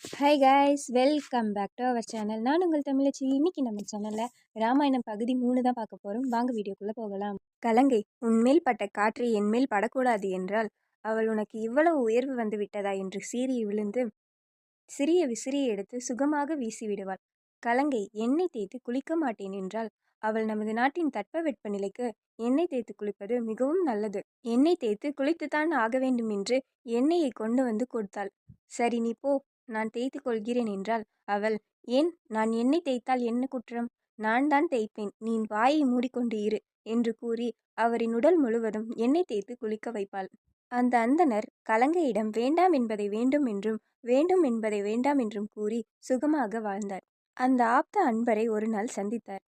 Hi guys welcome back to our channel நான் உங்கள் தமிழச்சி. இன்னைக்கு நம்ம சேனலில் ராமாயணம் பகுதி மூணு தான் பார்க்க போகிறோம் வாங்க வீடியோக்குள்ளே போகலாம். கலங்கை உன்மேல் பட்ட காற்று என்மேல் படக்கூடாது என்றால் அவள் உனக்கு இவ்வளவு உயர்வு வந்து விட்டதா என்று சீறி விழுந்து சிறிய விசிறியை எடுத்து சுகமாக வீசி விடுவாள். கலங்கை எண்ணெய் தேய்த்து குளிக்க மாட்டேன் என்றால் அவள் நமது நாட்டின் தட்பவெட்ப நிலைக்கு எண்ணெய் தேய்த்து குளிப்பது மிகவும் நல்லது. எண்ணெய் தேய்த்து குளித்துத்தான் ஆக வேண்டும் என்று எண்ணெயை கொண்டு வந்து கொடுத்தாள். சரி நீ போ. நான் தேய்த்து கொள்கிறேன் என்றால் அவள் ஏன்? நான் என்னை தேய்த்தால் என்ன குற்றம்? நான் தான் தேய்ப்பேன். நீ வாயை மூடிக்கொண்டு இரு என்று கூறி அவரின் உடல் முழுவதும் எண்ணெய் தேய்த்து குளிக்க வைப்பாள். அந்த அந்தனர் கலங்கையிடம் வேண்டாம் என்பதை வேண்டும் என்றும் வேண்டும் என்பதை வேண்டாம் என்றும் கூறி சுகமாக வாழ்ந்தார். அந்த ஆப்த அன்பரை ஒரு நாள் சந்தித்தார்.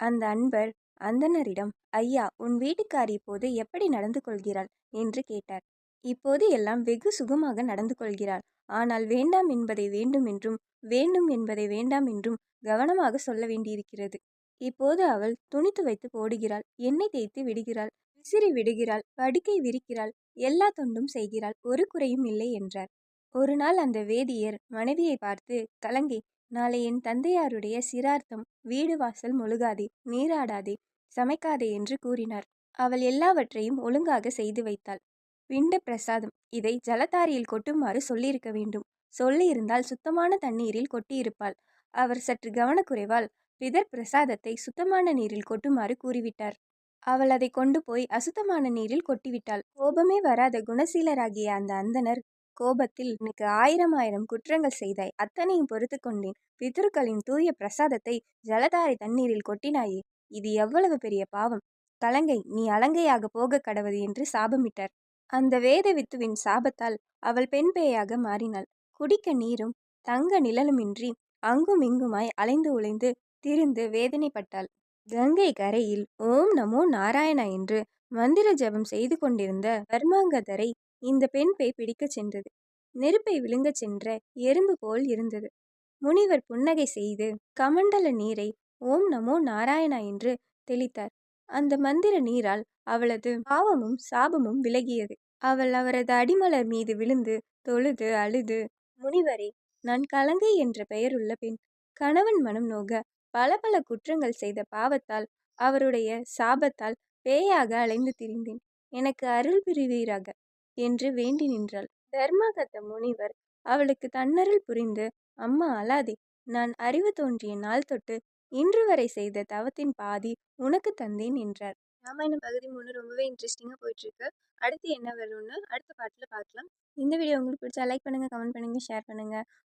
அந்த அன்பர் அந்தனரிடம் ஐயா உன் வீட்டுக்காரி இப்போது எப்படி நடந்து கொள்கிறாள்? என்று கேட்டார். இப்போது எல்லாம் வெகு சுகமாக நடந்து கொள்கிறாள் ஆனால் வேண்டாம் என்பதை வேண்டும் என்றும் வேண்டும் என்பதை வேண்டாம் என்றும் கவனமாக சொல்ல வேண்டியிருக்கிறது. இப்போது அவள் துணி துவைத்து போடுகிறாள். எண்ணெய் தேய்த்து விடுகிறாள். விசிறி விடுகிறாள். படுக்கை விரிக்கிறாள். எல்லா தொண்டும் செய்கிறாள். ஒரு குறையும் இல்லை என்றார். ஒரு நாள் அந்த வேதியர் மனைவியை பார்த்து கலங்கி நாளை என் தந்தையாருடைய சிரார்த்தம். வீடு வாசல் முழுகாதே நீராடாதே சமைக்காதே என்று கூறினார். அவள் எல்லாவற்றையும் ஒழுங்காக செய்து வைத்தாள். பிண்ட பிரசாதம். இதை ஜலதாரியில் கொட்டுமாறு சொல்லியிருக்க வேண்டும். சொல்லியிருந்தால் சுத்தமான தண்ணீரில் கொட்டியிருப்பாள். அவர் சற்று கவனக்குறைவால் பிதர் பிரசாதத்தை சுத்தமான நீரில் கொட்டுமாறு கூறிவிட்டார். அவள் அதை கொண்டு போய் அசுத்தமான நீரில் கொட்டிவிட்டாள். கோபமே வராத குணசீலராகிய அந்த அந்தனர் கோபத்தில் எனக்கு ஆயிரம் ஆயிரம் குற்றங்கள் செய்தாய். அத்தனையும் பொறுத்து கொண்டேன். பித்ருக்களின் தூய பிரசாதத்தை ஜலதாரி தண்ணீரில் கொட்டினாயே. இது எவ்வளவு பெரிய பாவம். கலங்கை நீ அலங்கையாக போக கடவது என்று சாபமிட்டார். அந்த வேத வித்துவின் சாபத்தால் அவள் பெண் பேயாக மாறினாள். குடிக்க நீரும் தங்க நிழலுமின்றி அங்கும் இங்குமாய் அலைந்து உழைந்து திரிந்து வேதனைப்பட்டாள். கங்கை கரையில் ஓம் நமோ நாராயணா என்று மந்திர ஜபம் செய்து கொண்டிருந்த தர்மாங்கதரை இந்த பெண் பேய் பிடிக்கச் சென்றது. நெருப்பை விழுங்கச் சென்ற எறும்பு போல் இருந்தது. முனிவர் புன்னகை செய்து கமண்டல நீரை ஓம் நமோ நாராயணா என்று தெளித்தார். அந்த மந்திர நீரால் அவளது பாவமும் சாபமும் விலகியது. அவள் அவரது அடிமலர் மீது விழுந்து தொழுது அழுது முனிவரே நான் கலங்கை என்ற பெயருள்ள பெண் கணவன் மனம் நோக பல பல குற்றங்கள் செய்த பாவத்தால் அவருடைய சாபத்தால் பேயாக அலைந்து திரிந்தேன். எனக்கு அருள் புரிவீராக என்று வேண்டி நின்றாள். தர்மகத்த முனிவர் அவளுக்கு தன்னருள் புரிந்து அம்மா அலாதே நான் அறிவு தோன்றிய நாள் தொட்டு இன்று வரை செய்த தவத்தின் பாதி உனக்கு தந்தேன் என்றார். ராமாயணம் பகுதி மூணு ரொம்பவே இன்ட்ரெஸ்டிங்காக போயிட்டுருக்கு. அடுத்து என்ன வரும்னு அடுத்த பாட்டில் பார்க்கலாம். இந்த வீடியோ உங்களுக்கு பிடிச்சா லைக் பண்ணுங்கள் கமெண்ட் பண்ணுங்கள் ஷேர் பண்ணுங்கள்